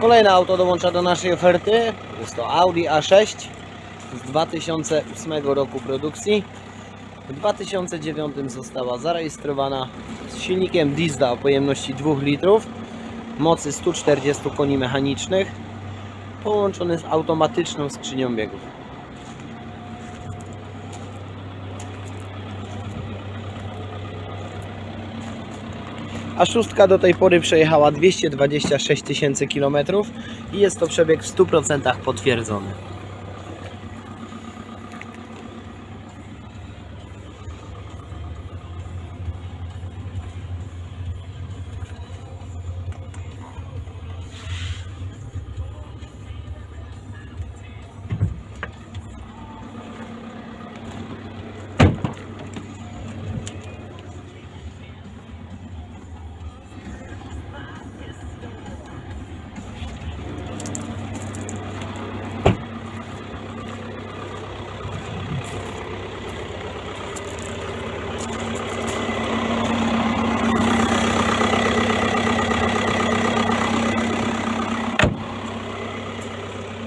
Kolejne auto dołącza do naszej oferty. Jest to Audi A6 z 2008 roku produkcji. W 2009 została zarejestrowana z silnikiem Dizda o pojemności 2 litrów, mocy 140 koni mechanicznych, połączony z automatyczną skrzynią biegów. A szóstka do tej pory przejechała 226 tysięcy kilometrów i jest to przebieg w 100% potwierdzony.